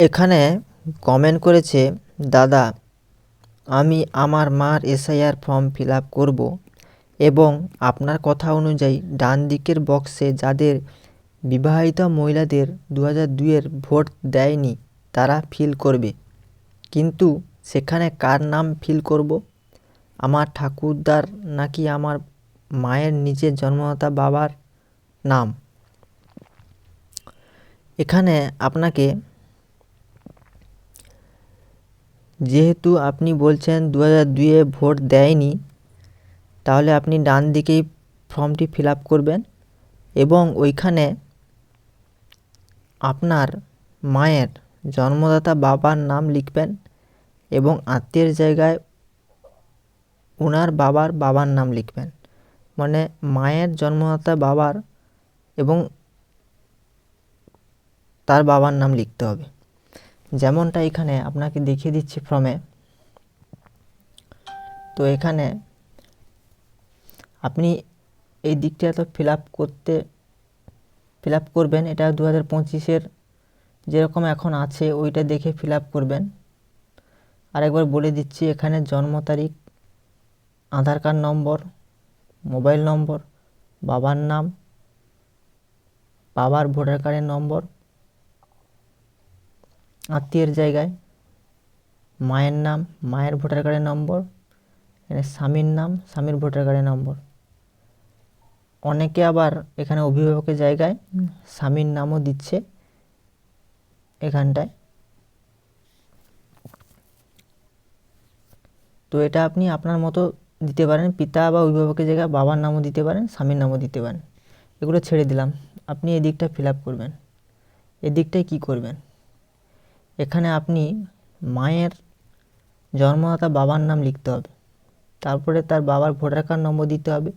এখানে কমেন্ট করেছে, দাদা, আমি আমার মার এসআইআর ফর্ম ফিল আপ করব এবং আপনার কথা অনুযায়ী ডান দিকের বক্সে যাদের বিবাহিত মহিলাদের দু হাজার দুইয়ের ভোট দেয়নি, তারা ফিল করবে। কিন্তু সেখানে কার নাম ফিল করব? আমার ঠাকুরদার নাকি আমার মায়ের নিজের জন্মদাতা বাবার নাম? এখানে আপনাকে যেহেতু আপনি বলছেন দু হাজার দুইয়ে ভোট দেয়নি, তাহলে আপনি ডান দিকেই ফর্মটি ফিল আপ করবেন এবং ওইখানে আপনার মায়ের জন্মদাতা বাবার নাম লিখবেন এবং আত্মীয়ের জায়গায় ওনার বাবার বাবার নাম লিখবেন। মানে মায়ের জন্মদাতা বাবার এবং তার বাবার নাম লিখতে হবে। যেমনটা এখানে আপনাকে দেখিয়ে দিচ্ছি ফর্মে তো এখানে আপনি এই দিকটা তো ফিল করতে ফিল করবেন, এটা দু হাজার পঁচিশের যেরকম এখন আছে, ওইটা দেখে ফিল করবেন। আরেকবার বলে দিচ্ছি, এখানে জন্ম তারিখ, আধার কার্ড নম্বর, মোবাইল নম্বর, বাবার নাম, বাবার ভোটার কার্ডের নম্বর আত্মীয়ের জায়গায়, মায়ের নাম, মায়ের ভোটার কার্ডের নম্বর, এখানে স্বামীর নাম, স্বামীর ভোটার কার্ডের নম্বর। অনেকে আবার এখানে অভিভাবকের জায়গায় স্বামীর নামও দিচ্ছে এখানটায়। তো এটা আপনি আপনার মতো দিতে পারেন, পিতা বা অভিভাবকের জায়গায় বাবার নামও দিতে পারেন, স্বামীর নামও দিতে পারেন। এগুলো ছেড়ে দিলাম। আপনি এই দিকটা ফিল আপ করবেন। এদিকটায় কী করবেন? এখানে আপনি মায়ের জন্মদাতা বাবার নাম লিখতে হবে। তারপরে তার বাবার ভোটার কার্ড নম্বর দিতে হবে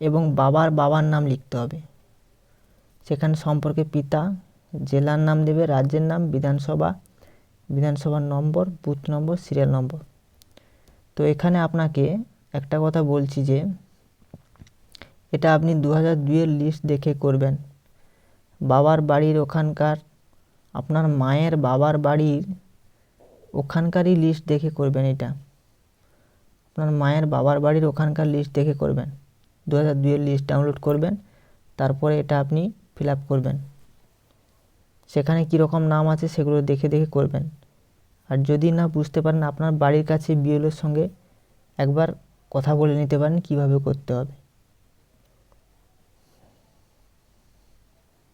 এবং বাবার বাবার নাম লিখতে হবে। সেখানে সম্পর্কে পিতা, জেলার নাম দেবে, রাজ্যের নাম, বিধানসভা, বিধানসভার নম্বর, বুথ নম্বর, সিরিয়াল নম্বর। তো এখানে আপনাকে একটা কথা বলছি যে, এটা আপনি দু হাজার দুইয়ের লিস্ট দেখে করবেন। বাবার বাড়ির ওখানকার আপনার মায়ের বাবার বাড়ির ওখানকারই লিস্ট দেখে করবেন এটা। আপনার মায়ের বাবার বাড়ির ওখানকার লিস্ট দেখে করবেন। দু হাজার দুইয়ের লিস্ট ডাউনলোড করবেন, তারপরে এটা আপনি ফিল আপ করবেন। সেখানে কীরকম নাম আছে সেগুলো দেখে দেখে করবেন। আর যদি না বুঝতে পারেন আপনার বাড়ির কাছে বিএলওর সঙ্গে একবার কথা বলে নিতে পারেন কীভাবে করতে হবে।